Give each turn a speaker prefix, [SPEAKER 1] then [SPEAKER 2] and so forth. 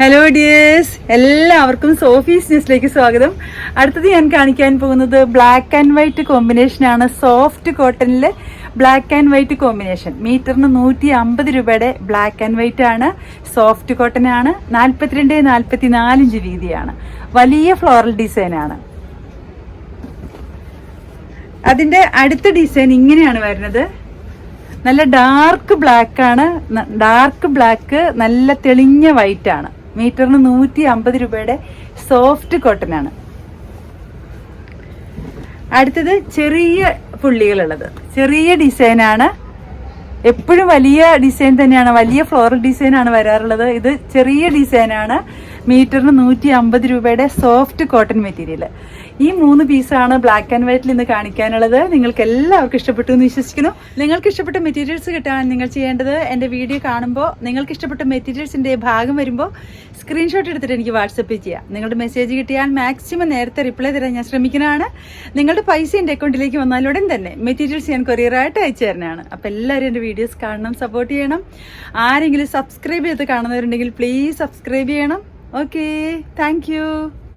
[SPEAKER 1] Hello dears എല്ലാവർക്കും Sophie's ന്യൂസിലേക്ക് സ്വാഗതം. അടുത്തത് ഞാൻ കാണിക്കാൻ പോകുന്നത് ബ്ലാക്ക് ആൻഡ് വൈറ്റ് കോമ്പിനേഷൻ ആണ്. സോഫ്റ്റ് കോട്ടണിൽ ബ്ലാക്ക് ആൻഡ് വൈറ്റ് കോമ്പിനേഷൻ മീറ്ററിന് നൂറ്റി അമ്പത് രൂപയുടെ ബ്ലാക്ക് ആൻഡ് വൈറ്റ് ആണ്. സോഫ്റ്റ് കോട്ടൺ ആണ്. നാൽപ്പത്തിരണ്ട് നാൽപ്പത്തി നാലിഞ്ച് വീതിയാണ്. വലിയ ഫ്ലോറൽ ഡിസൈനാണ് ആണ്. അതിന്റെ അടുത്ത ഡിസൈൻ ഇങ്ങനെയാണ് വരുന്നത്. നല്ല ഡാർക്ക് ബ്ലാക്ക് ആണ്. ഡാർക്ക് ബ്ലാക്ക് നല്ല തെളിഞ്ഞ വൈറ്റ് ആണ്. മീറ്ററിന് നൂറ്റി അമ്പത് രൂപയുടെ സോഫ്റ്റ് കോട്ടൺ ആണ് അടുത്തത് ചെറിയ പുള്ളികളുള്ളത്. ചെറിയ ഡിസൈനാണ്. എപ്പോഴും വലിയ ഡിസൈൻ തന്നെയാണ് വലിയ ഫ്ലോറൽ ഡിസൈനാണ് വരാറുള്ളത്. ഇത് ചെറിയ ഡിസൈനാണ്. മീറ്ററിന് നൂറ്റി അമ്പത് രൂപയുടെ സോഫ്റ്റ് കോട്ടൺ മെറ്റീരിയൽ. ഈ മൂന്ന് പീസാണ് ബ്ലാക്ക് ആൻഡ് വൈറ്റിൽ ഇന്ന് കാണിക്കാനുള്ളത്. നിങ്ങൾക്ക് എല്ലാവർക്കും ഇഷ്ടപ്പെട്ടു എന്ന് വിശ്വസിക്കുന്നു. നിങ്ങൾക്ക് ഇഷ്ടപ്പെട്ട മെറ്റീരിയൽസ് കിട്ടാൻ നിങ്ങൾ ചെയ്യേണ്ടത് എന്റെ വീഡിയോ കാണുമ്പോൾ നിങ്ങൾക്ക് ഇഷ്ടപ്പെട്ട മെറ്റീരിയൽസിന്റെ ഭാഗം വരുമ്പോൾ സ്ക്രീൻഷോട്ട് എടുത്തിട്ട് എനിക്ക് വാട്സപ്പ് ചെയ്യാം. നിങ്ങളുടെ മെസ്സേജ് കിട്ടിയാൽ മാക്സിമം നേരത്തെ റിപ്ലൈ തരാൻ ഞാൻ ശ്രമിക്കുന്നതാണ്. നിങ്ങളുടെ പൈസ എന്റെ അക്കൗണ്ടിലേക്ക് വന്നാലുടൻ തന്നെ മെറ്റീരിയൽസ് ഞാൻ കൊറിയറായിട്ട് അയച്ചു തരുന്നതാണ്. അപ്പോൾ എല്ലാവരും എന്റെ വീഡിയോസ് കാണണം സപ്പോർട്ട് ചെയ്യണം. ആരെങ്കിലും സബ്സ്ക്രൈബ് ചെയ്ത് കാണുന്നവരുണ്ടെങ്കിൽ പ്ലീസ് സബ്സ്ക്രൈബ് ചെയ്യണം. Okay thank